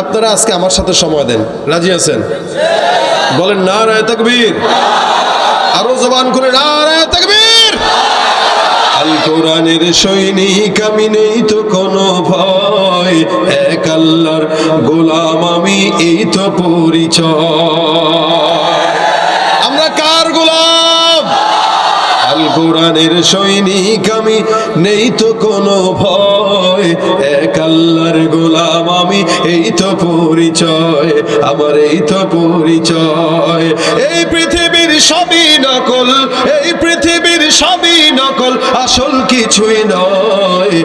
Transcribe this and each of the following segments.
আপনারা আজকে আমার সাথে সময় দেন। রাজি আছেন? বলেন না রায় তকবীর। আরও জবান করে না রায় তকবীর। আল কোরআনের সৈনিক, আমি নেই তো কোনো ভয়। এক আল্লাহর গোলাম, আমি এই তো পরিচয়। আমরা কার গোলাম? আল কোরআনের সৈনিক, আমি নেই তো কোনো ভয়। এক আল্লাহর গোলাম আমি, এই তো পরিচয়, আমার এই তো পরিচয়। এই পৃথিবীর সবই নকল, এই পৃথিবীর সবই নকল, আসল কিছুই নয়।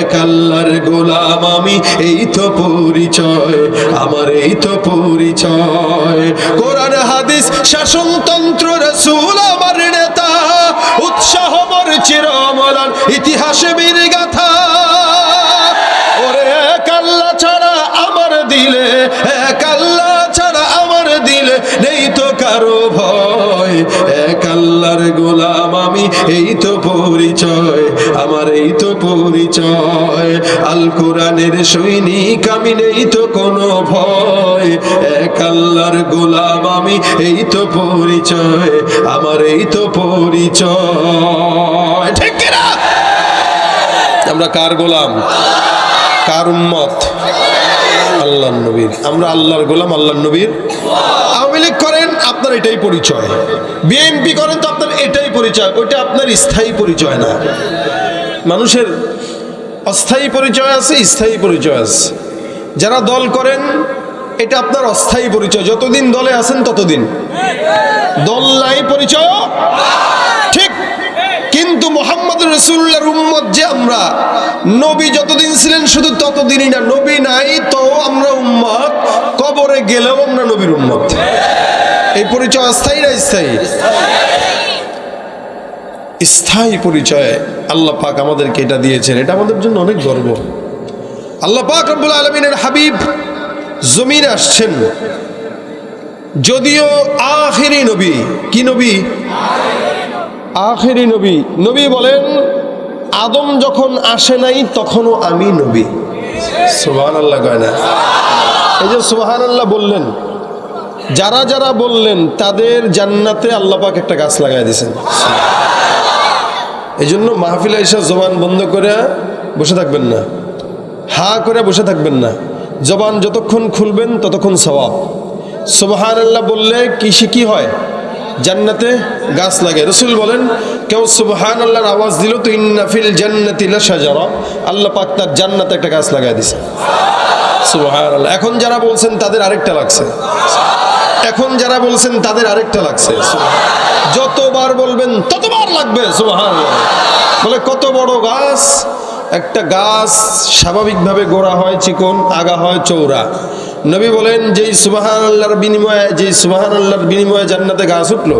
এক আল্লাহর গোলাম আমি, এই তো পরিচয়, আমার এই তো পরিচয়। কোরআন, হাদিস, শাসনতন্ত্র, রসুল, আমার নেতা, উৎসাহ, মর চিরমলান। ইতিহাসে বীর গাথা গোলাম আমি, এই তো পরিচয়, আমার এই তো পরিচয়। আল কোরআনের সৈনিক আমি নেই তো কোনো ভয়। এক আল্লাহর গোলাম আমি, এই তো পরিচয়, আমার এই তো পরিচয়। ঠিক আমরা কার গোলাম? কার উম্মত? আল্লাহ নবীর। আমরা আল্লাহর গোলাম আল্লাহ নবীর আওয়ামী লীগ করেন আপনার এটাই পরিচয়। বিএনপি করেন তো আপনার এটাই পরিচয়, ওইটা আপনার স্থায়ী পরিচয় না। মানুষের অস্থায়ী পরিচয় আছে, স্থায়ী পরিচয় আছে। যারা দল করেন, এটা আপনার অস্থায়ী পরিচয়। যতদিন দলে আছেন, ততদিন। দল নাই পরিচয় ঠিক। কিন্তু মোহাম্মদ রসুল্লাহর উম্মত যে আমরা, নবী যতদিন ছিলেন, শুধু ততদিনই না, নবী নাই তো আমরা উম্মত। কবরে গেলেও আমরা নবীর উম্মত। এই পরিচয় অস্থায়ী না স্থায়ী? স্থায়ী পরিচয় আল্লাহ পাক আমাদেরকে এটা দিয়েছেন। এটা আমাদের জন্য অনেক গর্ব। আল্লাহ পাক রব্বুল আলমিনের হাবিব জমিন আসছেন। যদিও আখেরি নবী, কি নবী? আখেরি নবী। নবী বলেন, আদম যখন আসে নাই, তখনও আমি নবী। সুবহান আল্লাহ কয় না? এই যে সুবহান আল্লাহ বললেন যারা যারা বললেন, তাদের জান্নাতে আল্লাহ পাক একটা গাছ লাগাই দিয়েছেন। এই জন্য মাহফিল এসে জবান বন্ধ করে বসে থাকবেন না। হা করে বসে থাকবেন না। জবান যতক্ষণ খুলবেন, ততক্ষণ সবাব সুবহান আল্লাহ বললে কি সে কি হয়? জান্নাতে গাছ লাগে। রসুল বলেন, কেউ সুবহান আল্লাহর আওয়াজ দিল, তো ইন্নাফিল জান্নাতি লাশাজারা। আল্লাহ পাক তার জান্নাতে একটা গাছ লাগাই দিছে সুবহান আল্লাহ এখন যারা বলছেন, তাদের আরেকটা লাগছে। এখন যারা বলছেন তাদের আরেকটা লাগছে। যতবার বলবেন ততবার লাগবে বলে কত বড় গাছ? একটা গাছ স্বাভাবিকভাবে গোড়া হয় চিকন, আগা হয় চৌড়া নবী বলেন, যেই সুবাহান আল্লাহর বিনিময়ে, যেই সুবাহান আল্লাহর বিনিময়ে জান্নাতে গাছ উঠল,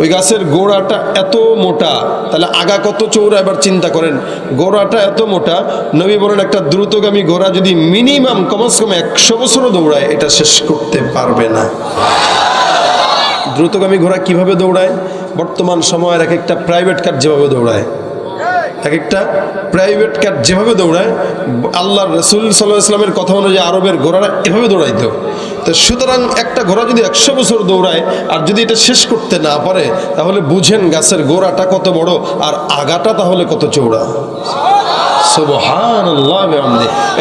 ওই গাছের গোড়াটা এত মোটা, তাহলে আগা কত চৌড়া এবার চিন্তা করেন, গোড়াটা এত মোটা, নবী বলেন, একটা দ্রুতগামী ঘোড়া যদি মিনিমাম কমস কম একশো বছরও দৌড়ায়, এটা শেষ করতে পারবে না। দ্রুতগামী ঘোড়া কীভাবে দৌড়ায়? বর্তমান সময়ের এক একটা প্রাইভেট কার যেভাবে দৌড়ায়। এক একটা প্রাইভেট কার যেভাবে দৌড়ায় আল্লাহ রসুল সাল্লাহ ইসলামের কথা অনুযায়ী আরবের ঘোড়ারা এভাবে দৌড়াইত। তো সুতরাং একটা ঘোড়া যদি একশো বছর দৌড়ায় আর যদি এটা শেষ করতে না পারে, তাহলে বুঝেন গাছের গোড়াটা কত বড় আর আগাটা তাহলে কত চৌড়া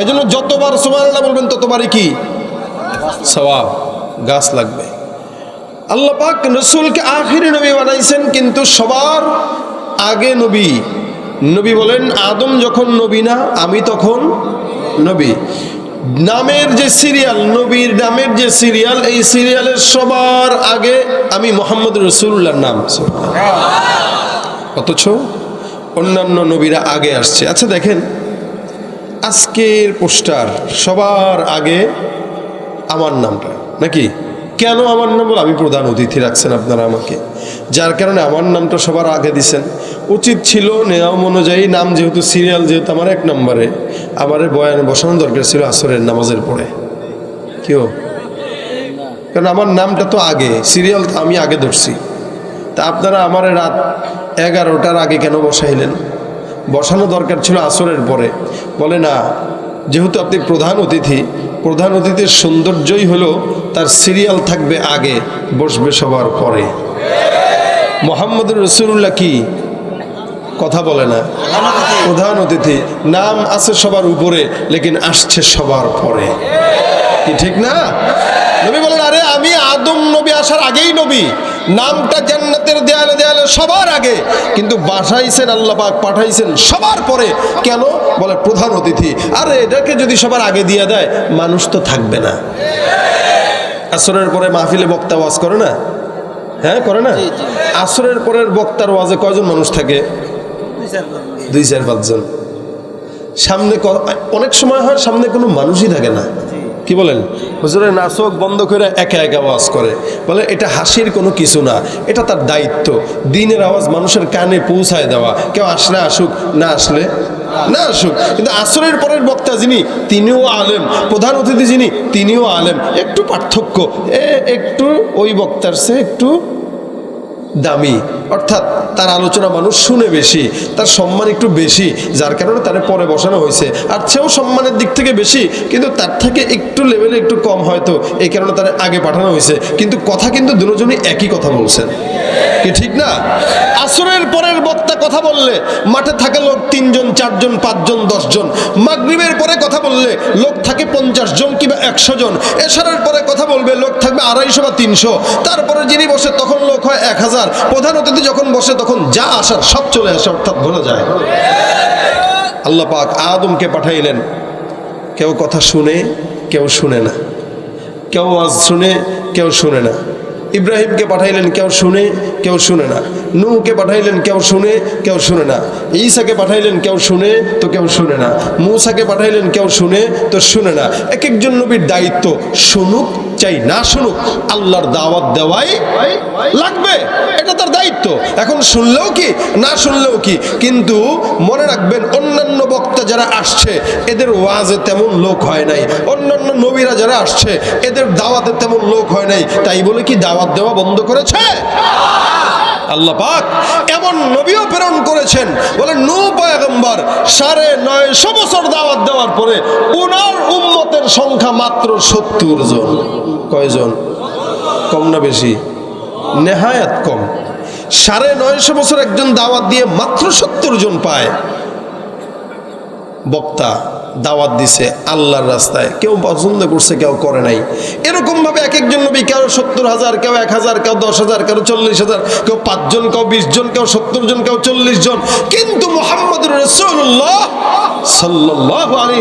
এই জন্য যতবার সুবহান বলবেন ততবারই কি? সবাব গাছ লাগবে। আল্লাহ রসুলকে আখিরি নবী বানাইছেন, কিন্তু সবার আগে নবী নবী বলেন, আদম যখন নবী না, আমি তখন নবী। নামের যে সিরিয়াল নবীর নামের যে সিরিয়াল এই সিরিয়ালের সবার আগে আমি মোহাম্মদ রসুল্লাহর নাম। অথচ অন্যান্য নবীরা আগে আসছে। আচ্ছা দেখেন, আজকের পোস্টার সবার আগে আমার নামটা, নাকি? কেন আমার নাম বলে? আমি প্রধান অতিথি রাখছেন আপনারা আমাকে। যার কারণে আমার নামটা সবার আগে দিছেন। উচিত ছিল নিয়ম অনুযায়ী নাম, যেহেতু সিরিয়াল যেহেতু আমার এক নম্বরে, আমার বয়ানে বসানো দরকার ছিল আসরের নামাজের পরে। কেউ কারণ আমার নামটা তো আগে সিরিয়াল তো আমি আগে ধরছি। তা আপনারা আমার রাত এগারোটার আগে কেন বসাইলেন? বসানো দরকার ছিল আসরের পরে। বলে না, যেহেতু আপনি প্রধান অতিথি, প্রধান অতিথির সৌন্দর্যই হলো তার সিরিয়াল থাকবে আগে, বসবে সবার পরে। মোহাম্মদুর রসুল্লাহ কি কথা বলে না? প্রধান অতিথি। নাম আছে সবার উপরে, লেকিন আসছে সবার পরে। কি ঠিক না? নবী বলেন, আরে আমি আদম নবী আসার আগেই নবী। নামটা জান্নাতের দেয়ালে দেয়ালে সবার আগে। কিন্তু বাসাইছেন আল্লাহ পাক, পাঠাইছেন সবার পরে। কেন? বলে প্রধান অতিথি। আরে এটাকে যদি সবার আগে দিয়ে দেয়, মানুষ তো থাকবে না। আসরের পরে মাহফিলে বক্তা ওয়াজ করে না? হ্যাঁ করে না? আসরের পরের বক্তার ওয়াজে কয়জন মানুষ থাকে? দুই চার পাঁচজন। সামনে অনেক সময় হয় সামনে কোনো মানুষই থাকে না। কি বলেন? হুজুরের নাচক বন্ধ করে একা একা আওয়াজ করে। বলে, এটা হাসির কোনো কিছু না। এটা তার দায়িত্ব। দিনের আওয়াজ মানুষের কানে পৌঁছায় দেওয়া। কেউ আসলে আসুক, না আসলে না আসুক। কিন্তু আসরের পরের বক্তা যিনি, তিনিও আলেম। প্রধান অতিথি যিনি, তিনিও আলেম। একটু পার্থক্য। এ, একটু ওই বক্তার সে একটু দামি। অর্থাৎ তার আলোচনা মানুষ শুনে বেশি, তার সম্মান একটু বেশি, যার কারণে তার পরে বসানো হয়েছে। আর সেও সম্মানের দিক থেকে বেশি, কিন্তু তার থেকে একটু লেভেলে একটু কম হয়তো, এই কারণে তার আগে পাঠানো হয়েছে। কিন্তু কথা কিন্তু দুজনই একই কথা বলছেন। কি ঠিক না? আসরের পরের বক্তা কথা বললে, মাঠে থাকে লোক তিনজন, চারজন, পাঁচজন, দশজন। মাগরিবের পরে কথা বললে, লোক থাকে পঞ্চাশ জন কিংবা একশো জন। এশারের পরে কথা বলবে, লোক থাকবে আড়াইশো বা তিনশো। তারপরে যিনি বসে তখন লোক হয় এক হাজার। প্রধান অতিথি যখন বসে, তখন যা আসার সব চলে আসে, অর্থাৎ ভোলা যায়। আল্লাহ পাক আদমকে পাঠাইলেন। কেউ কথা শুনে, কেউ শুনে না। কেউ আজ শুনে, কেউ শুনে না। ইব্রাহিমকে পাঠাইলেন, কেউ শুনে কেউ শুনে না। নূহকে পাঠাইলেন, কেউ শুনে কেউ শুনে না। ঈসাকে পাঠাইলেন, কেউ শুনে, তো কেউ শুনে না। মূসাকে পাঠাইলেন, কেউ শুনে, তো শুনে না। এক একজন নবীর দায়িত্ব, শুনুক চাই না শুনুক, আল্লাহর দাওয়াত দেওয়াই লাগবে। এটা তার দায়িত্ব। এখন শুনলেও কি, না শুনলেও কি, কিন্তু মনে রাখবেন, অন্যান্য বক্তা যারা আসছে, এদের ওয়াজে তেমন লোক হয় নাই। অন্যান্য নবীরা যারা আসছে, এদের দাওয়াতে তেমন লোক হয় নাই। তাই বলে কি দাওয়াত দেওয়া বন্ধ করেছে? আল্লাহ পাক এমন নবীও প্রেরণ করেছেন। বলে নূ পয়গম্বর সাড়ে নয়শো বছর দাওয়াত দেওয়ার পরে উনার উম্মতের সংখ্যা মাত্র সত্তর জন। কয়জন? কম না বেশি? নেহায়াত কম। সাড়ে নয়শো বছর একজন দাওয়াত দিয়ে মাত্র সত্তর জন পায়। বক্তা দাওয়াত দিছে আল্লাহর রাস্তায়। কেউ পছন্দ করছে, কেউ করে নাই। এরকম ভাবে এক একজন নবী, কেউ সত্তর হাজার, কেউ এক হাজার, কেউ দশ হাজার, কেউ চল্লিশ হাজার, কেউ পাঁচজন, কেউ বিশ জন, কেউ সত্তর জন, কেউ চল্লিশ জন। কিন্তু মোহাম্মদ রসুল্লাহ সাল্লাহ আলী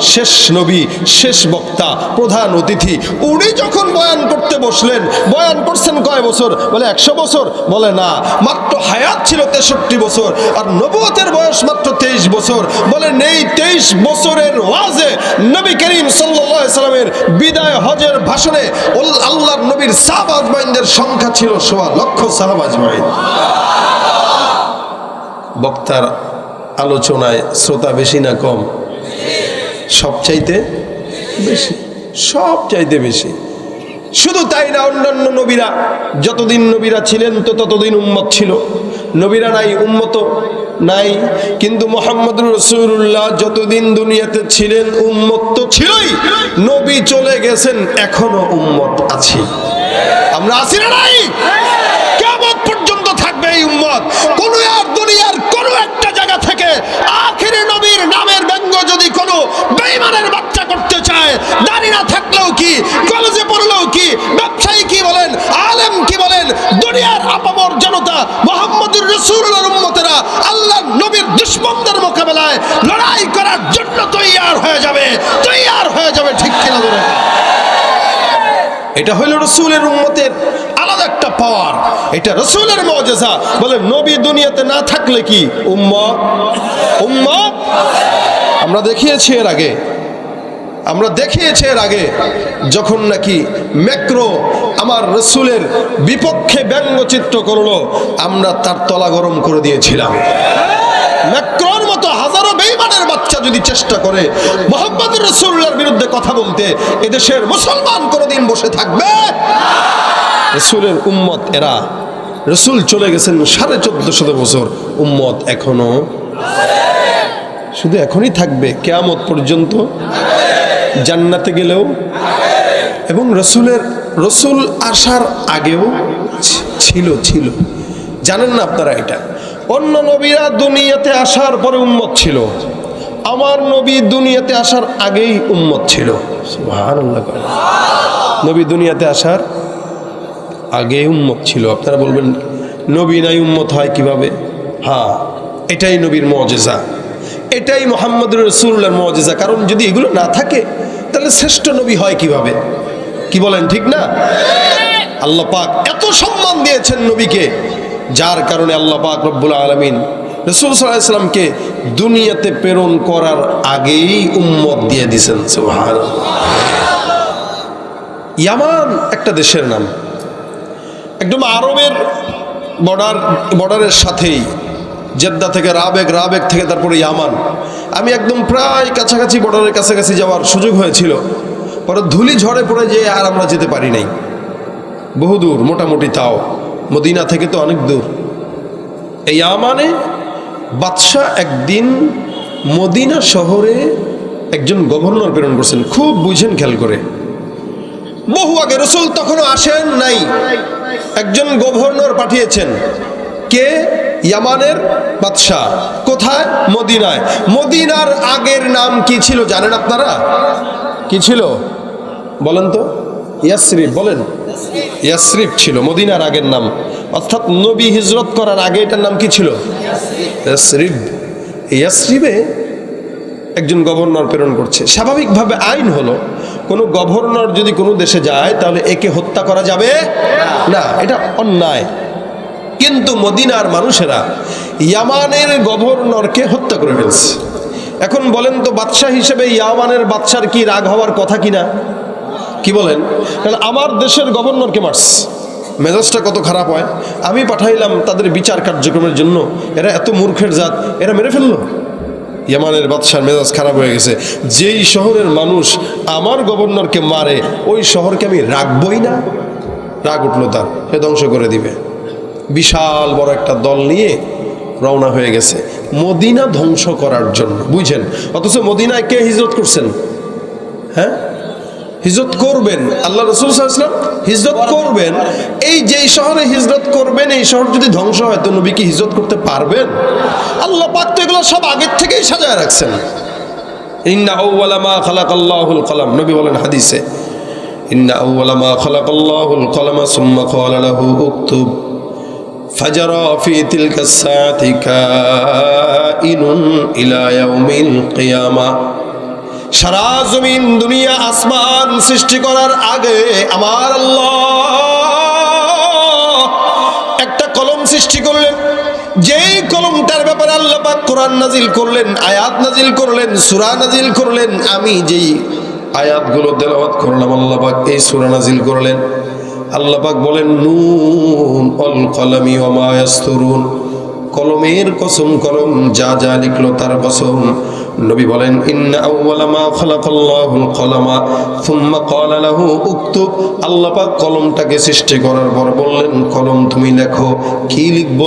শেষ নবী, শেষ বক্তা, প্রধান অতিথি, উনি যখন বয়ান করতে বসলেন, বয়ান করছেন কয় বছর? বলে একশো বছর। বলে না, মাত্র হায়াত ছিল তেষট্টি বছর, আর নবুয়তের বয়স মাত্র তেইশ বছর। বলে, নেই, তেইশ বছরের ওয়াজে নবী করিম সাল্লামের বিদায় হজের ভাষণে আল্লাহর নবীর সাহাবাজমাইনদের সংখ্যা ছিল সোয়া লক্ষ সাহাবাজমাইন বক্তার আলোচনায় শ্রোতা বেশি না কম? সবচাইতে বেশি। সব চাইতে বেশি। শুধু তাই না, অন্যান্য নবীরা, যতদিন নবীরা ছিলেন তো ততদিন উম্মত ছিল। নবীরা নাই, উম্মত নাই। কিন্তু মোহাম্মদ রসুল্লাহ যতদিন দুনিয়াতে ছিলেন, উম্মত তো ছিলই। নবী চলে গেছেন, এখনও উম্মত আছি। আমরা আছি না নাই? কেমন পর্যন্ত থাকবে এই উম্মত? কোন আর দুনিয়ার কোন একটা জায়গা থেকে আখেরি নবীর নামের ব্যঙ্গ যদি কোনো বেঈমানের বাচ্চা করতে চায় দাঁড়িয়ে না থাকলেও কি কলেজে পড়লেও কি ব্যবসায়ী কি বলেন আলেম কি বলেন দুনিয়ার আপামর জনতা মোহাম্মদুর রসুল্লাহর উম্মতেরা আল্লাহ নবীর দুশ্মনদের মোকাবেলায় লড়াই করার জন্য তৈয়ার হয়ে যাবে, তৈয়ার হয়ে যাবে ঠিক কিনা ধরে। এটা হইল রসুলের উম্মতের আলাদা একটা পাওয়ার। এটা রসুলের মজেজা। বলে, নবী দুনিয়াতে না থাকলে কি? উম্মত উম্মত আমরা দেখিয়েছি এর আগে। আমরা দেখিয়েছি এর আগে যখন নাকি ম্যাক্রো আমার রসুলের বিপক্ষে ব্যঙ্গচিত্র করল, আমরা তার তলা গরম করে দিয়েছিলাম। ম্যাক্রোর মতো বেইমানের বাচ্চা যদি চেষ্টা করে মোহাম্মদ রসুল্লার বিরুদ্ধে কথা বলতে, এদেশের মুসলমান কোনোদিন বসে থাকবে? রসুলের উম্মত এরা। রসুল চলে গেছেন সাড়ে চোদ্দ শত বছর। উম্মত এখনও শুধু এখনই থাকবে, কেয়ামত পর্যন্ত। জান্নাতে গেলেও এবং রসুলের, রসুল আসার আগেও ছিল ছিল। জানেন না আপনারা এটা? অন্য নবীরা দুনিয়াতে আসার পরে উম্মত ছিল। আমার নবী দুনিয়াতে আসার আগেই উম্মত ছিল। নবী দুনিয়াতে আসার আগে উম্মত ছিল। আপনারা বলবেন, নবী নাই উম্মত হয় কীভাবে? হ্যাঁ এটাই নবীর মজেজা। এটাই মোহাম্মদ রসুল্লার মজেজা। কারণ যদি এগুলো না থাকে, তাহলে শ্রেষ্ঠ নবী হয় কীভাবে? কি বলেন, ঠিক না? আল্লাহ পাক এত সম্মান দিয়েছেন নবীকে। যার কারণে আল্লাহ পাক রব্বুল আলমিন রসুল সাল্লাহামকে দুনিয়াতে প্রেরণ করার আগেই উম্মত দিয়ে দিয়েছেন, সুবহানাল্লাহ। ইয়ামান একটা দেশের নাম। একদম আরবের বর্ডার, বর্ডারের সাথেই, জেদ্দা থেকে রাবেক রাবেক থেকে তারপরে ইয়ামান। আমি একদম প্রায় কাছাকাছি বর্ডারের কাছাকাছি যাওয়ার সুযোগ হয়েছিল। পরে ধুলি ঝড়ে পড়ে যেয়ে আর আমরা যেতে পারি নাই। বহুদূর, মোটামুটি তাও। মদিনা থেকে তো অনেক দূর। এই ইয়ামানে বাদশাহ একদিন মদিনা শহরে একজন গভর্নর প্রেরণ করছেন। খুব বুঝেন খেয়াল করে। বহু আগে রসুল তখনও আসেন নাই। একজন গভর্নর পাঠিয়েছেন। কে? ইয়ামানের বাদশাহ। কোথায়? মদিনায়। মদিনার আগের নাম কি ছিল জানেন আপনারা? কি ছিল? বলেন তো। ইয়াসরিফ বলেন। ইয়াসরিফ ছিল মদিনার আগের নাম। অর্থাৎ নবী হিজরত করার আগে এটার নাম কি ছিল? ইয়াসরিফ। ইয়াসরিফে একজন গভর্নর প্রেরণ করছে। স্বাভাবিকভাবে আইন হলো, কোনো গভর্নর যদি কোনো দেশে যায়, তাহলে একে হত্যা করা যাবে না। এটা অন্যায়। কিন্তু মদিনার মানুষেরা ইয়ামানের গভর্নরকে হত্যা করে ফেলছে। এখন বলেন তো, বাদশাহ হিসেবে ইয়ামানের বাদশার কি রাগ হওয়ার কথা কিনা? কি বলেন? কারণ আমার দেশের গভর্নরকে মারছে। মেজাজটা কত খারাপ হয়? আমি পাঠাইলাম তাদের বিচার কার্যক্রমের জন্য। এরা এত মূর্খের জাত, এরা মেরে ফেলল। ইয়ামানের বাদশার মেজাজ খারাপ হয়ে গেছে। যেই শহরের মানুষ আমার গভর্নরকে মারে, ওই শহরকে আমি রাখবই না। রাগ উঠল তার, সে ধ্বংস করে দিবে। বিশাল বড় একটা দল নিয়ে রওনা হয়ে গেছে, মদিনা ধ্বংস করার জন্য। বুঝছেন? অথচ মদিনায় কে হিজরত করছেন? হ্যাঁ? হিজরত করবেন। আল্লাহ রসুল সাল্লাম হিজরত করবেন। এই যে শহরে হিজরত করবেন, এই শহর যদি ধ্বংস হয়, তো নবী কি হিজরত করতে পারবেন? আল্লাহ পাক তো এগুলো সব আগের থেকেই সাজায় রাখছেন। ইন্না নবী বলেন সুম্মা ইনুন সারা জমিন, দুনিয়া, আসমান সৃষ্টি করার আগে আমার আল্লাহ একটা কলম সৃষ্টি করলেন। যেই কলমটার ব্যাপারে আল্লাহ পাক কোরআন নাজিল করলেন, আয়াত নাজিল করলেন, সূরা নাজিল করলেন, আমি যেই আয়াতগুলো তেলাওয়াত করলাম, আল্লাহ পাক এই সূরা নাজিল করলেন। আল্লাহ পাক বলেন, নুন অল কলমি মা কলমের কসম কলম, যা যা লিখলো তার কসম। নবী বলেন, ইন্না আউওয়ালা মা খালাকাল্লাহুল কলামা। থুম্মা ক্বালা লাহু উকতুব আল্লাহ পাক কলমটাকে সৃষ্টি করার পর বললেন, কলম তুমি লেখো। কি লিখব?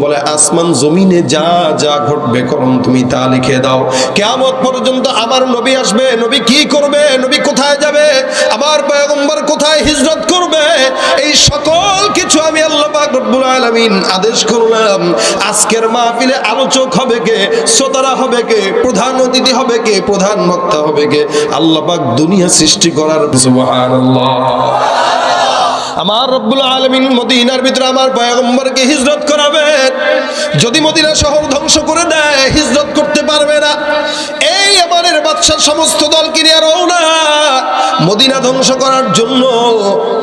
বলে, আসমান জমিনে যা যা ঘটবে কলম তুমি তা লিখে দাও। কিয়ামত পর্যন্ত আমার নবী আসবে। নবী কি করবে? নবী কোথায় যাবে? আমার পয়গম্বর কোথায় হিজরত করবে? এই সকল কিছু আমি আল্লাহ পাক রব্বুল আলামিন আদেশ করলাম। আজকের মাহফিলে আলোচক হবে কে? শ্রোতারা হবে কে? প্রধান অতিথি হবে কে? প্রধান বক্তা হবে কে? আল্লাহ পাক দুনিয়া সৃষ্টি করার সুবহানাল্লাহ। আমার রব্বুল আলমিন মদিনার ভিতরে আমার পয়গম্বরকে হিজরত করাবেন। যদি মদিনা শহর ধ্বংস করে দেয় হিজরত করতে পারবে না। এই আমাদের বাদশার সমস্ত দলকে কিনে রওনা। মদিনা ধ্বংস করার জন্য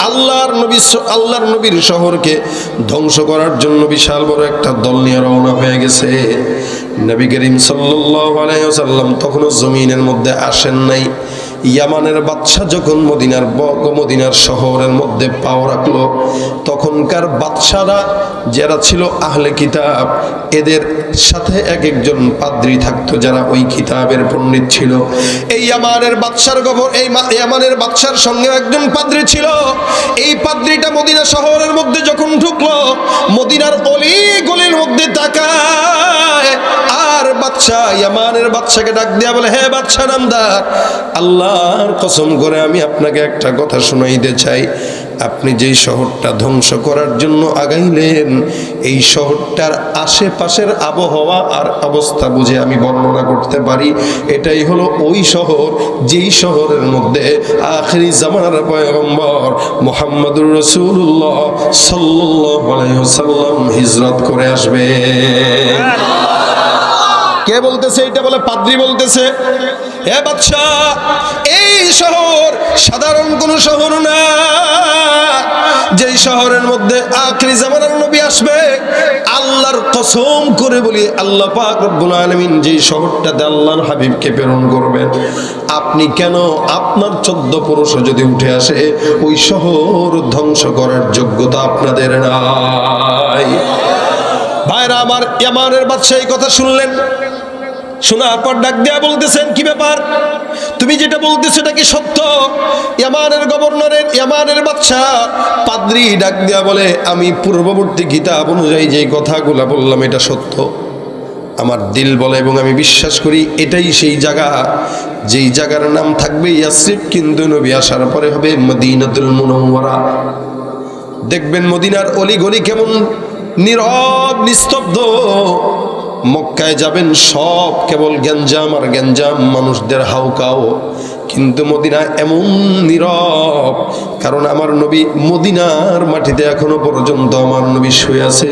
আল্লাহর নবী আল্লাহর নবীর শহরকে ধ্বংস করার জন্য বিশাল বড় একটা দল নিয়ে রওনা হয়ে গেছে। নবী করিম সাল্লাহ আলাইহি তখনও জমিনের মধ্যে আসেন নাই। ইয়ামানের বাদশাহ যখন মদিনার মদিনার শহরের মধ্যে পাও রাখল, তখনকার বাদশারা যারা ছিল আহলে কিতাব, এদের সাথে এক একজন পাদ্রী থাকতো যারা ওই কিতাবের পণ্ডিত ছিল। এই ইয়ামানের বাদশার গভর এই ইয়ামানের বাদশার সঙ্গে একজন পাদ্রী ছিল। এই পাদ্রীটা মদিনা শহরের মধ্যে যখন ঢুকলো, মদিনার অলি গলির মধ্যে তাকায়, আর বাচ্চা ইয়ামানের বাচ্চাকে ডাক দিয়া বলে, হে বাচ্চা নামদার আল্লাহর কসম করে আমি আপনাকে একটা কথা শোনাইতে চাই। আপনি যেই শহরটা ধ্বংস করার জন্য আগাইলেন এই শহরটার আশেপাশের আবহাওয়া আর অবস্থা বুঝে আমি বর্ণনা করতে পারি। এটাই হলো ওই শহর যেই শহরের মধ্যে আখরি জামানার পয়গম্বর মোহাম্মদুর রসুল্লাহ আলাইহি হিজরত করে আসবে। কে বলতেছে? এটা বলে পাদ্রি বলতেছে। হে বাচ্চা এই শহর সাধারণ কোন শহর না। যেই শহরের মধ্যে আখরি জামানার নবী আসবে, আল্লাহর কসম করে বলি আল্লাহ পাক রব্বুল আলামিন যেই শহরটাতে আল্লাহর হাবিবকে প্রেরণ করবেন, আপনি কেন আপনার চোদ্দ পুরুষ যদি উঠে আসে, ওই শহর ধ্বংস করার যোগ্যতা আপনাদের নাই। ভাইরা, আমার ইয়ামানের বাদশাহ এই কথা শুনলেন? শোনার পর ডাক দেয়া বলতেছেন, কি ব্যাপার? তুমি যেটা বলতেছো এটা কি সত্য? ইয়ামানের গভর্নরের, ইয়ামানের বাচ্চা পাদ্রি ডাক দেয়া বলে, আমি পূর্ববর্তী কিতাব অনুযায়ী যে কথাগুলো বললাম এটা সত্য। আমার দিল বলে এবং আমি বিশ্বাস করি এটাই সেই জায়গা। যেই জায়গার নাম থাকবে ইয়াসরিফ, কিন্তু নবী আসার পরে হবে মদিনাতুল মুনাওয়ারা। দেখবেন মদিনার অলি গলি কেমন নীরব, নিস্তব্ধ। মক্কায় যাবেন, সব কেবল গ্যাঞ্জাম আর গ্যাঞ্জাম, মানুষদের হাউকাও। কিন্তু মদিনা এমন নীরব, কারণ আমার নবী মদিনার মাটিতে এখনও পর্যন্ত আমার নবী শুয়ে আছে।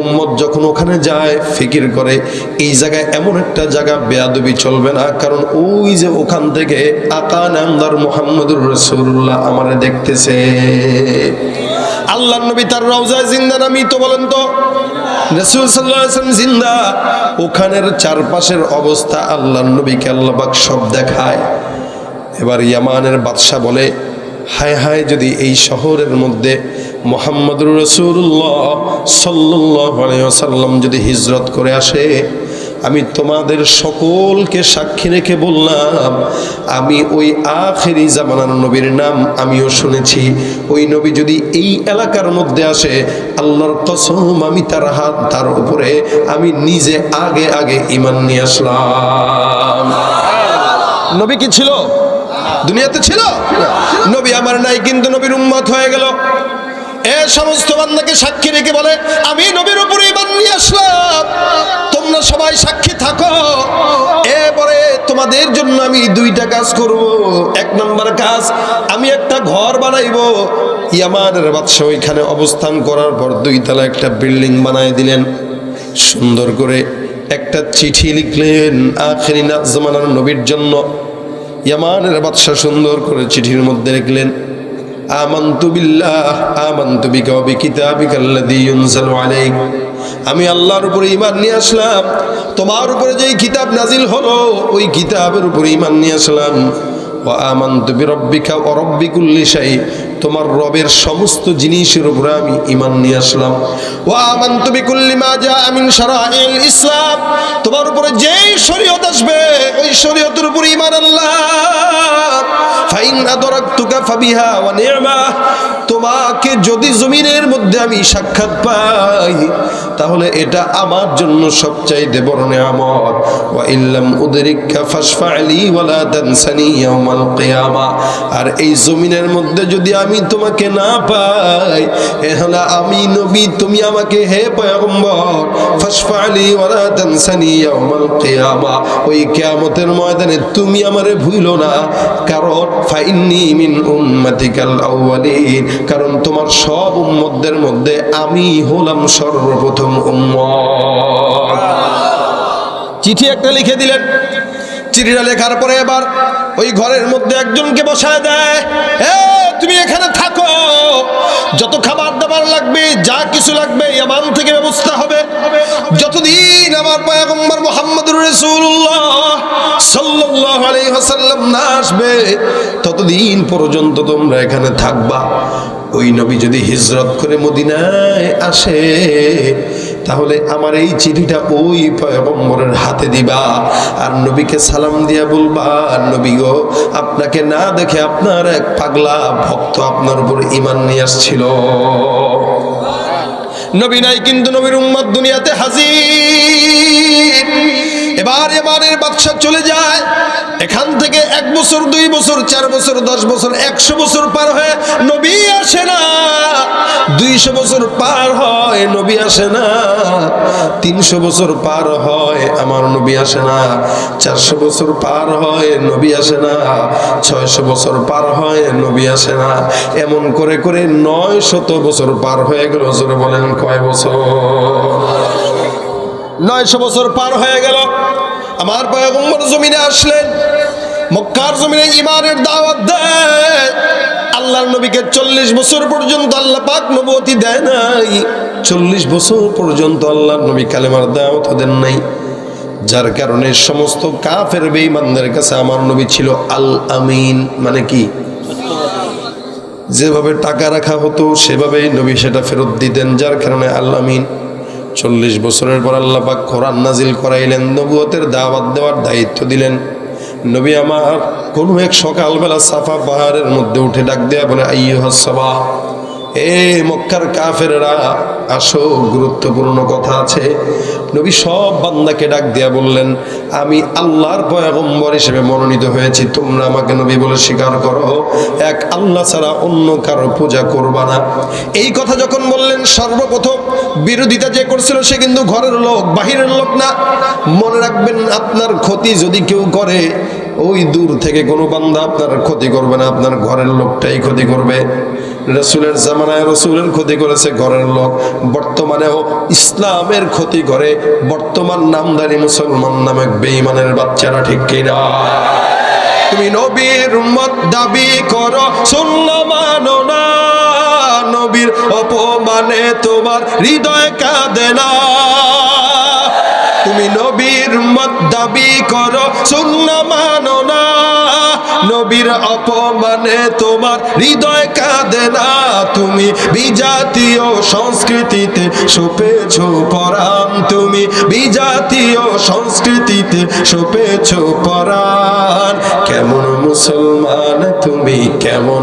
উম্মত যখন ওখানে যায়, ফিকির করে, এই জায়গায় এমন একটা জায়গা বেয়াদবি চলবে না, কারণ ওই যে ওখান থেকে আতা নামদার মোহাম্মদুর রসুল্লাহ আমারে দেখতেছে। আল্লাহ নবী তার রওজায় জিন্দা নামি তো বলেন তো? রসুল সাল্লাম জিন্দা। ওখানের চারপাশের অবস্থা আল্লাহ নবীকে আল্লাহবাক সব দেখায়। এবার ইয়ামানের বাদশাহ বলে, হায় হায়, যদি এই শহরের মধ্যে মোহাম্মদুর রসুল্লাহ সাল্লাহ সাল্লাম যদি হিজরত করে আসে আমি তোমাদের সকলকে সাক্ষী রেখে বললাম, আমি ওই আখেরি জামানার নবীর নাম আমিও শুনেছি। ওই নবী যদি এই এলাকার মধ্যে আসে, আল্লাহর কসম আমি তার হাত, তার উপরে আমি নিজে আগে আগে ইমান নিয়ে আসলাম। নবী কি ছিল? দুনিয়াতে ছিল? নবী আমার নাই, কিন্তু নবীর উম্মত হয়ে গেল। এ সমস্ত বান্দাকে সাক্ষী রেখে বলে, আমি নবীর উপরে ইমান আসলাম। তোমরা সবাই সাক্ষী থাকো। এরপরে তোমাদের জন্য আমি দুইটা কাজ করব। এক নম্বর কাজ, আমি একটা ঘর বানাইবো। ইয়ামানের বাদশাহ ওইখানে অবস্থান করার পর দুই তলা একটা বিল্ডিং বানায় দিলেন। সুন্দর করে একটা চিঠি লিখলেন, আখেরি না জমানার নবীর জন্য। ইয়ামানের বাদশাহ সুন্দর করে চিঠির মধ্যে লিখলেন আমান্তু বিল্লাহ, আমন্তু বিকা বি কিতাবিকা আল্লাযী ইউনজালু আলাইক। আমি আল্লাহর উপরে ঈমান নিয়ে আসলাম, তোমার উপরে যেই কিতাব নাজিল হলো, ওই কিতাবের উপরে ঈমান নিয়ে আসলাম। ওয়া আমন্তু বিরাব্বিকা ওয়া রাব্বিকুল্লি শাই তোমার রবের সমস্ত জিনিসের উপরে আমি ইমান নিয়ে আসলাম। ও আমান তুমি মা যা আমিন শারাইল ইসলাম। তোমার উপরে যেই শরীয়ত আসবে, ওই শরীয়তের উপরে ইমান আল্লাহ ফাইন আদরাকতুকা ফাবিহা তোমাকে যদি জমিনের মধ্যে আমি সাক্ষাৎ পাই, তাহলে এটা আমার জন্য সবচাইতে বড় নিয়ামত। ওয়া ইল্লাম উদরিকা ফাশফা'লি ওয়ালা তানসানি ইয়াউমাল কিয়ামা। আর এই জমিনের মধ্যে যদি আমি তোমাকে না পাই এহলে আমি নবী, তুমি আমাকে হে পয়গম্বর, ফাশফা'লি ওয়ালা তানসানি ইয়াউমাল কিয়ামা। ওই কিয়ামতের ময়দানে তুমি আমারে ভুলো না, কারণ ফাইন্নি মিন উম্মাতিকাল আউয়ালিন। কারণ তোমার সব উম্মতদের মধ্যে আমি হলাম সর্বপ্রথম উম্ম চিঠি একটা লিখে দিলেন। চিঠিটা লেখার পরে এবার ওই ঘরের মধ্যে একজনকে বসায় দেয়। তুমি এখানে থাকো। যত খাবার দাবার লাগবে, যা কিছু লাগবে ইয়ামান থেকে ব্যবস্থা হবে। যতদিন আমার পয়গম্বর মোহাম্মদুর রাসূলুল্লাহ সাল্লাল্লাহু না আসবে, ততদিন পর্যন্ত তোমরা এখানে থাকবা। ওই নবী যদি হিজরত করে মদিনায় আসে তাহলে আমার এই চিঠিটা ওই পয়গম্বরের হাতে দিবা। আর নবীকে সালাম দিয়া বলবা আর নবী গো, আপনাকে না দেখে আপনার এক পাগলা ভক্ত আপনার উপর ইমান নিয়ে আসছিল। নবী নাই কিন্তু নবীর উম্মত দুনিয়াতে হাজির। এবার এবারের বাদশা চলে যায়। এখান থেকে এক বছর, দুই বছর, চার বছর, দশ বছর, একশো বছর পার হয়ে নবী আসে না। দুইশো বছর পার হয়, নবী আসে না। তিনশো বছর পার হয়, আমার নবী আসে না। চারশো বছর পার হয়, নবী আসে না। ছয়শো বছর পার হয়, নবী আসে না। এমন করে করে নয় শত বছর পার হয়ে গেল বলেন, কয় বছর? নয়শো বছর পার হয়ে গেল। আমার পয়গম্বর জমিনে আসলেন। মক্কার জমিনে ইমানের দাওয়াত দেয়। আল্লাহর নবীকে চল্লিশ বছর পর্যন্ত আল্লাহ পাক নবতী দেয় নাই। চল্লিশ বছর পর্যন্ত আল্লাহর নবী কালেমার দাওয়াত দেন নাই। যার কারণে সমস্ত কাফের বেঈমানদের কাছে আমার নবী ছিল আল আমিন মানে কি? যেভাবে টাকা রাখা হতো, সেভাবেই নবী সেটা ফেরত দিতেন, যার কারণে আল আমিন চল্লিশ বছরের পর আল্লাপাক খোরান নাজিল করাইলেন, নবুয়তের দাওয়াত দেওয়ার দায়িত্ব দিলেন। নবী আমার কোনো এক সকালবেলা সাফা পাহাড়ের মধ্যে উঠে ডাক দেয়া বলে আইয়ুহাসবা এ মক্কার কাফেররা, আসো, গুরুত্বপূর্ণ কথা আছে। নবী সব বান্দাকে ডাক দিয়া বললেন, আমি আল্লাহর পয়গম্বর হিসেবে মনোনীত হয়েছি। তোমরা আমাকে নবী বলে স্বীকার করো। এক আল্লাহ ছাড়া অন্য কারও পূজা করবা না। এই কথা যখন বললেন, সর্বপ্রথম বিরোধিতা যে করছিল, সে কিন্তু ঘরের লোক, বাহিরের লোক না। মনে রাখবেন, আপনার ক্ষতি যদি কেউ করে, ওই দূর থেকে কোনো বান্দা আপনার ক্ষতি করবে না। আপনার ঘরের লোকটাই ক্ষতি করবে। রসুলের জামানায় রসুলের ক্ষতি করেছে ঘরের লোক। বর্তমানেও ইসলামের ক্ষতি করে বর্তমান নামদারি মুসলমান নামে বেঈমানের বাচ্চারা ঠিক কিনা? তুমি নবীর উম্মত দাবি করো শূন্য মানো না। নবীর অপমানে তোমার হৃদয় কাঁদে না। তুমি নবীর মত দাবি করো শূন্য মানো না। নবীর অপমানে তোমার হৃদয় কাঁদে না। তুমি বিজাতীয় সংস্কৃতিতে সপেছ পরাণ। তুমি বিজাতীয় সংস্কৃতিতে সপেছ পরাণ। কেমন মুসলমান তুমি, কেমন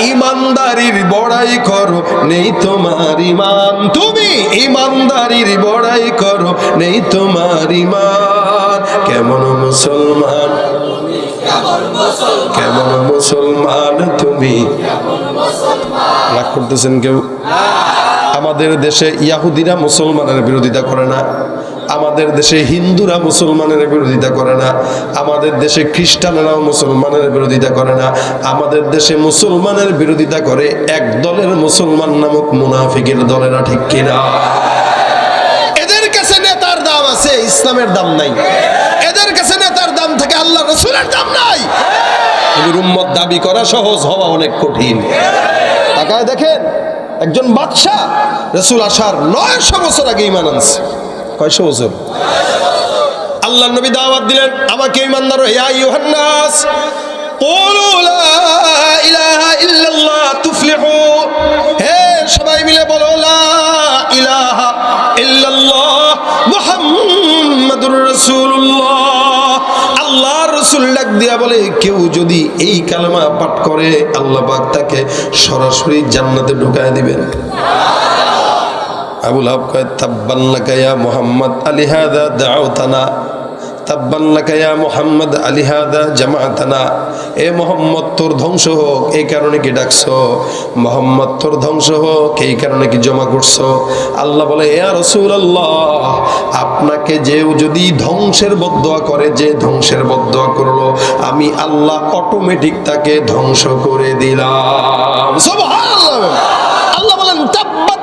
ইমানদারির বড়াই করো, নেই তোমার ইমান। তুমি ইমানদারির বড়াই করো, নেই তোমার ইমান। কেমন মুসলমান? কেমন মুসলমান তুমি? রাগ করতেছেন কেউ? আমাদের দেশে ইয়াহুদিরা মুসলমানের বিরোধিতা করে না। আমাদের দেশে হিন্দুরা মুসলমানের বিরোধিতা করে না, আমাদের দেশে খ্রিস্টানরাও মুসলমানের বিরোধিতা করে না, আমাদের দেশে মুসলমানের বিরোধিতা করে এক দলের মুসলমান নামক মুনাফিকের দলেরা ঠিক কিনা? এদের কাছে নেতার দাম আছে, ইসলামের দাম নাই। এদের কাছে নেতার দাম থেকে আল্লাহ রসুলের দাম নাই। এদের উম্মত দাবি করা সহজ, হওয়া অনেক কঠিন। তাকায় দেখেন, একজন বাদশাহ রসুল আসার নয়শো বছর আগে ইমান আনছে। কয়শো বছর আল্লাহ নবী দাওয়াত দিলেন, আমাকে ইমানদার ইয়া ইউহান্নাস কুলু লা ইলাহা ইল্লাল্লাহ তুফলিহু। হে সবাই মিলে বলো, লা ইলাহা ইল্লাল্লাহ মুহাম্মাদুর রাসূলুল্লাহ। দিয়া বলে, কেউ যদি এই পাঠ করে, আল্লাহ পাক তাকে সরাসরি জান্নাতে ঢুকায় দিবেন। আবুল হাব কয় তাব্বাল্লাকা ইয়া মুহাম্মদ আলী হাদা দাউতানা তাব্বাল্লাকা ইয়া মুহাম্মদ আলী হাদা জামাতানা এ মোহাম্মদ, তোর ধ্বংস হোক, এই কারণে কি ডাকছো? মোহাম্মদ, তোর ধ্বংস হোক, এই কারণে কি জমা করছ? আল্লাহ বলে ইয়া আল্লাহ আপনাকে যে যদি ধ্বংসের বদদোয়া করে, যে ধ্বংসের বদদোয়া করল, আমি আল্লাহ অটোমেটিক তাকে ধ্বংস করে দিলাম। আল্লাহ বলেন তাব্বাত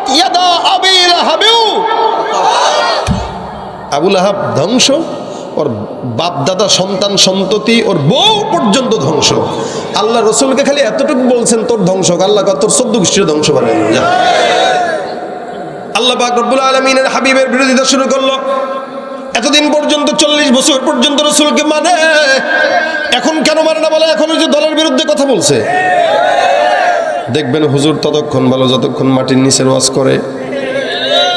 আবুল আহাব ধ্বংস, ওর বাপ দাদা সন্তান সন্ততি, ওর বউ পর্যন্ত ধ্বংস। আল্লাহ রসুলকে খালি এতটুকু বলছেন, তোর ধ্বংস। আল্লাহ তোর চোদ্দ গোষ্ঠীর ধ্বংস করে আল্লাহ পাক রব্বুল আলমিনের হাবিবের বিরোধিতা শুরু করল। এতদিন পর্যন্ত, চল্লিশ বছর পর্যন্ত রসুলকে মানে। এখন কেন মানে না বলে? এখন যে দলের বিরুদ্ধে কথা বলছে। দেখবেন হুজুর ততক্ষণ ভালো, যতক্ষণ মাটির নিচের ওয়াজ করে।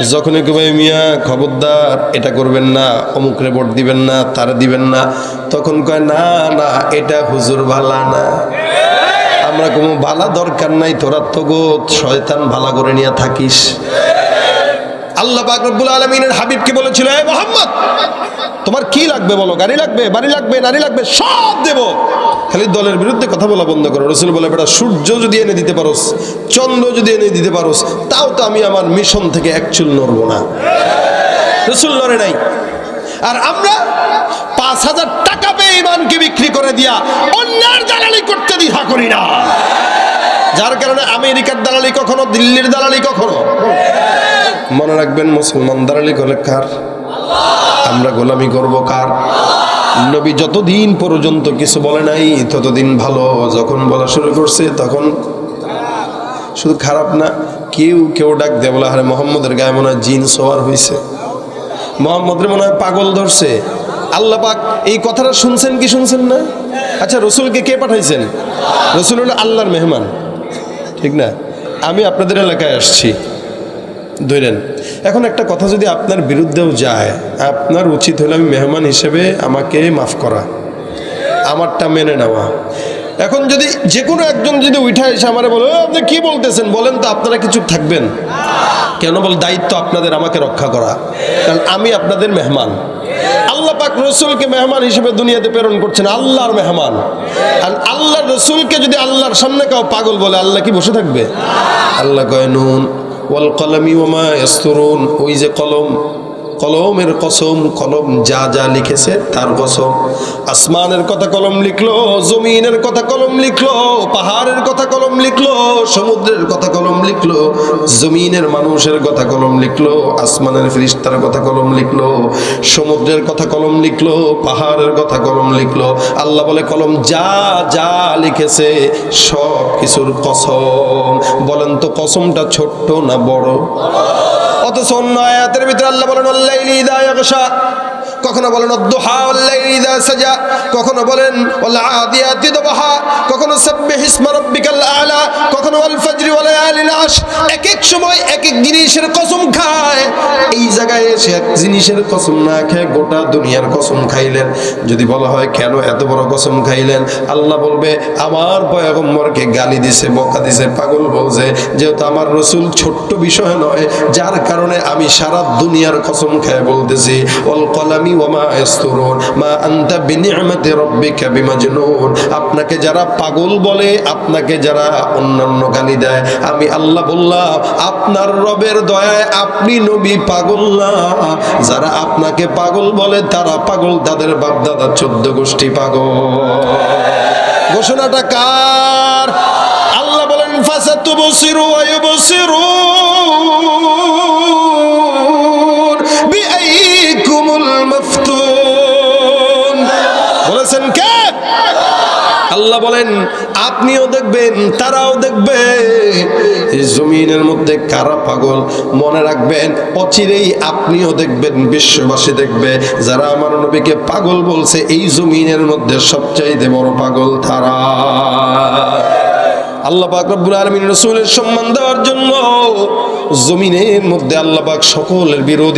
যখনই কবে মিয়া, খবরদার, এটা করবেন না, অমুক রেপোর্ট দিবেন না, তার দিবেন না, তখন কয়, না না, এটা হুজুর ভালা না। আমরা কোনো ভালা দরকার নাই, তোরা তো গো শয়তান ভালা করে নিয়ে থাকিস। আল্লাহ রব্বুল আলমিনের হাবিবকে বলেছিল, এ মোহাম্মদ, তোমার কি লাগবে বলো? গাড়ি লাগবে, বাড়ি লাগবে, নারী লাগবে, সব দেব। খালি দলের বিরুদ্ধে কথা বলা বন্ধ করো। রসুল বলে, বেটা, সূর্য যদি এনে দিতে পারোস, চন্দ্র যদি এনে দিতে পারোস, তাও তো আমি আমার মিশন থেকে এক চুল নড়বো না। রসুল নড়ে নাই। আর আমরা পাঁচ হাজার টাকা পেয়ে ইমানকে বিক্রি করে দিয়া অন্যার দালালি করতে দ্বিধা করি না। যার কারণে আমেরিকার দালালি কখনো, দিল্লির দালালি কখনো? মনে রাখবেন, মুসলমান দালালি করে কার? আমরা গোলামি করব কার? নবী যতদিন পর্যন্ত কিছু বলে নাই, ততদিন ভালো। যখন বলা শুরু করছে, তখন শুধু খারাপ না, কেউ কেউ ডাক দেয়, বলে, আরে, মোহাম্মদের গায়ে মনে হয় জিন সবার হয়েছে মোহাম্মদের মনে হয় পাগল ধরছে। আল্লাহ পাক এই কথাটা শুনছেন কি শুনছেন না? আচ্ছা রসুলকে কে পাঠাইছেন? রসুল হলো আল্লাহর মেহমান। ঠিক না? আমি আপনাদের এলাকায় আসছি। ধরেন, এখন একটা কথা যদি আপনার বিরুদ্ধেও যায়, আপনার উচিত হলে আমি মেহমান হিসেবে আমাকে মাফ করা, আমারটা মেনে নেওয়া। এখন যদি যে কোনো একজন যদি উঠা এসে আমারে বলে আপনি কি বলতেছেন? বলেন তো আপনারা কিছু থাকবেন? কেন বল, দায়িত্ব আপনাদের, আমাকে রক্ষা করা। কারণ আমি আপনাদের মেহমান। আল্লাহ পাক রসুলকে মেহমান হিসেবে দুনিয়াতে প্রেরণ করছেন, আল্লাহর মেহমান। আর আল্লাহর রসুলকে যদি আল্লাহর সামনে কাউ পাগল বলে, আল্লাহ কি বসে থাকবে? আল্লাহ কয়, নুন, ওয়াল কলমি ওমা ইস্তুরুন ওই যে কলম কলমের কসম, কলম যা যা লিখেছে তার কসম। আসমানের কথা কলম লিখলো, জমিনের কথা কলম লিখলো, পাহাড়ের কথা কলম লিখলো, সমুদ্রের কথা কলম লিখলো, জমিনের মানুষের কথা কলম লিখলো, আসমানের ফিরিস্তার কথা কলম লিখলো, সমুদ্রের কথা কলম লিখলো, পাহাড়ের কথা কলম লিখলো। আল্লাহ বলে, কলম যা যা লিখেছে সব কিছুর কসম। বলেন তো কসমটা ছোট্ট না বড়? অথচ অন্য আয়াতের ভিতরে আল্লাহ বলেন আল্লাইলি ইদা ইয়াগশা কখনো বলেন সাজা কখনো বলেন কখনো আলা কখনো এক এক সময় এক এক জিনিসের কসম খায়। এই জায়গায় এসে এক জিনিসের কসম না খেয়ে গোটা দুনিয়ার কসম খাইলেন। যদি বলা হয়, কেন এত বড় কসম খাইলেন? আল্লাহ বলবে, আমার পয়গম্বরকে গালি দিছে, বকা দিছে, পাগল বলছে। যেহেতু আমার রসুল ছোট্ট বিষয় নয়, যার কারণে আমি সারা দুনিয়ার কসম খেয়ে বলতেছি। অল কলামি বিমাজনুন আপনাকে যারা পাগল বলে, আপনাকে যারা অন্যান্য গালি দেয়, আমি আল্লাহ বললাম, আপনার রবের দয়ায় আপনি নবী পাগল না। যারা আপনাকে পাগল বলে, তারা পাগল, তাদের বাপদাদা চোদ্দ গোষ্ঠী পাগল। ঘোষণাটা কার? আল্লাহ বলেন ফাসাতু বসিরু ওয়ায়ুবসিরুন আল্লাহ বলেন, আপনিও দেখবেন, তারাও দেখবে। এই জমিনের মধ্যে কারা পাগল? মনে রাখবেন, অচিরেই আপনিও দেখবেন, বিশ্ববাসী দেখবে। যারা আমার নবীকে পাগল বলছে, এই জমিনের মধ্যে সবচাইতে বড় পাগল তারা। আল্লাহ পাক রব্বুল আলামিন রাসূলের সম্মান দেওয়ার জন্য জমিনের মধ্যে আল্লাহ পাক সকলের বিরোধী